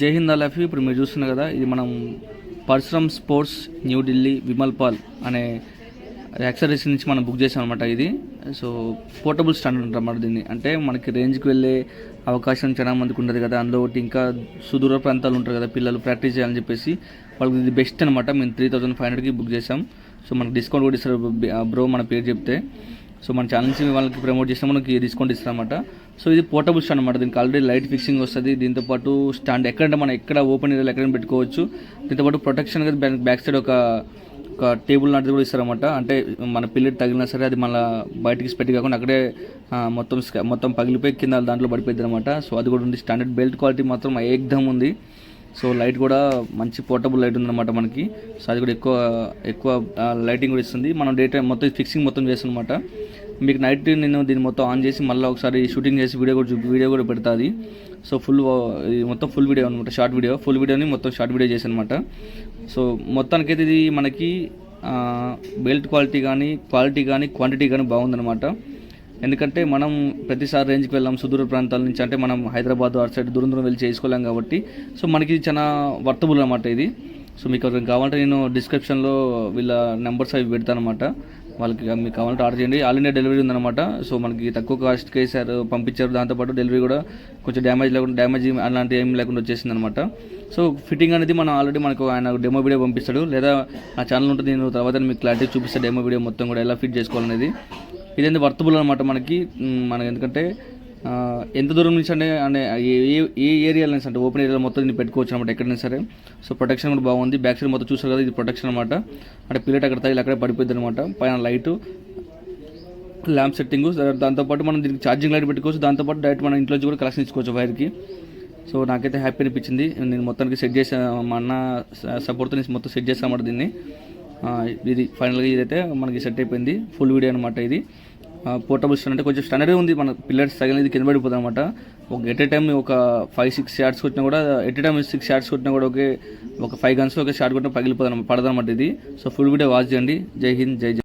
జై హింద్ అలఫీ ఇప్పుడు మీరు చూస్తున్నారు కదా ఇది మనం పరశురం స్పోర్ట్స్ న్యూఢిల్లీ విమల్ పాల్ అనే యాక్సరీస్ నుంచి మనం బుక్ చేసాం అనమాట ఇది. సో పోర్టబుల్ స్టాండ్ అంటారు దీన్ని. అంటే మనకి రేంజ్కి వెళ్ళే అవకాశం చాలా మందికి ఉంటుంది కదా. అందులో ఒకటి ఇంకా సుదూర ప్రాంతాలు ఉంటారు కదా పిల్లలు ప్రాక్టీస్ చేయాలని చెప్పేసి వాళ్ళకి ఇది బెస్ట్ అనమాట మేము త్రీ థౌసండ్ ఫైవ్ హండ్రెడ్కి బుక్ చేసాం సో మనకి డిస్కౌంట్ కూడా ఇస్తారు బ్రో మన పేరు చెప్తే. సో మన ఛానల్ నుంచి వాళ్ళకి ప్రమోట్ చేస్తే మనకి డిస్కౌంట్ ఇస్తారన్నమాట. సో ఇది పోర్టబుల్ స్టాండ్ అనమాట దీనికి ఆల్రెడీ లైట్ ఫిక్సింగ్ వస్తుంది. దీంతో పాటు స్టాండ్ ఎక్కడంటే మనం ఎక్కడ ఓపెన్ ఏరియాలో ఎక్కడైనా పెట్టుకోవచ్చు. దీంతో పాటు ప్రొటెక్షన్ బ్యాక్ సైడ్ ఒక ఒక టేబుల్ లాంటిది కూడా ఇస్తారన్నమాట. అంటే మన పిల్లలు తగిలినా సరే అది మళ్ళీ బయటికి స్పెట్టి కాకుండా అక్కడే మొత్తం మొత్తం పగిలిపోయి కింద దాంట్లో పడిపోయింది అనమాట సో అది కూడా ఉంది. స్టాండర్డ్ బెల్ట్ క్వాలిటీ మాత్రం ఏకదం ఉంది. సో లైట్ కూడా మంచి పోర్టబుల్ లైట్ ఉందన్నమాట మనకి. సో అది కూడా ఎక్కువ ఎక్కువ లైటింగ్ కూడా ఇస్తుంది. మనం డే టైం మొత్తం ఫిక్సింగ్ మొత్తం చేస్తానమాట మీకు నైట్ నేను దీన్ని మొత్తం ఆన్ చేసి మళ్ళీ ఒకసారి షూటింగ్ చేసి వీడియో కూడా చూపి వీడియో కూడా పెడతాది. సో ఫుల్ మొత్తం ఫుల్ వీడియో అనమాట షార్ట్ వీడియో. ఫుల్ వీడియోని మొత్తం షార్ట్ వీడియో చేశాను అనమాట సో మొత్తానికైతే ఇది మనకి బెల్ట్ క్వాలిటీ కానీ క్వాలిటీ కానీ క్వాంటిటీ కానీ బాగుందనమాట ఎందుకంటే మనం ప్రతిసారి రేంజ్కి వెళ్ళాం సుదూర ప్రాంతాల నుంచి అంటే మనం హైదరాబాద్ అటు సైడ్ దూరం దూరం వెళ్ళి చేసుకోలేం కాబట్టి. సో మనకి ఇది చాలా వర్తబుల్ అనమాట ఇది. సో మీకు కావాలంటే నేను డిస్క్రిప్షన్లో వీళ్ళ నెంబర్స్ అవి పెడతాను అనమాట వాళ్ళకి మీకు కావాలంటే ఆర్డర్ చేయండి. ఆల్ ఇండియా డెలివరీ ఉందన్నమాట. సో మనకి తక్కువ కాస్ట్కి వేసారు పంపించారు. దాంతోపాటు డెలివరీ కూడా కొంచెం డ్యామేజ్ లేకుండా డ్యామేజ్ అలాంటి ఏం లేకుండా వచ్చేసింది అనమాట సో ఫిట్టింగ్ అనేది మనం ఆల్రెడీ మనకు ఆయన డెమో వీడియో పంపిస్తాడు. లేదా నా ఛానల్ ఉంటుంది నేను తర్వాత మీకు క్లారిటీ చూపిస్తాను డెమో వీడియో మొత్తం కూడా ఎలా ఫిట్ చేసుకోవాలనేది. ఇదేంటి వర్తబుల్ అనమాట మనకి. మనకి ఎందుకంటే ఎంత దూరం నుంచి అంటే అంటే ఏ ఏ- ఏ ఏరియా నుంచి అంటే ఓపెన్ ఏరియాలో మొత్తం దీన్ని పెట్టుకోవచ్చు అనమాట ఎక్కడైనా సరే. సో ప్రొటెక్షన్ కూడా బాగుంది. బ్యాక్ సైడ్ మొత్తం చూసారు కదా ఇది ప్రొటెక్షన్ అనమాట అంటే పిల్లట్ అక్కడ తగిలి అక్కడే పడిపోద్ది అనమాట పైన లైటు ల్యాంప్ సెట్టింగ్. దాంతోపాటు మనం దీనికి ఛార్జింగ్ లైట్ పెట్టుకోవచ్చు. దాంతోపాటు డైరెక్ట్ మన ఇంట్లో కూడా కలెక్షన్ ఇచ్చుకోవచ్చు వైర్కి. సో నాకైతే హ్యాపీ అనిపించింది. నేను మొత్తానికి సెట్ చేసాను మా అన్న సపోర్ట్తో నేను మొత్తం సెట్ చేస్తాను అన్నమాట దీన్ని. ఇది ఫైనల్గా ఇదైతే మనకి సెట్ అయిపోయింది. ఫుల్ వీడియో అనమాట ఇది. పోర్టబుల్ స్టాండ్ అంటే కొంచెం స్టాండర్డ్ ఉంది. మన పిల్లర్స్ తగిలినది కింద పడిపోతుంది అనమాట ఒక ఎట్ ఏ టైం ఒక ఫైవ్ సిక్స్ షార్ట్స్ కొట్టినా కూడా at a time six shots కొట్టినా కూడా ఒకే ఒక ఫైవ్ గన్స్ ఒక షార్ట్ కొట్టినా పగిలిపోతుంది పడదనమాట ఇది. సో ఫుల్ వీడియో వాచ్ చేయండి. జై హింద్ జై జై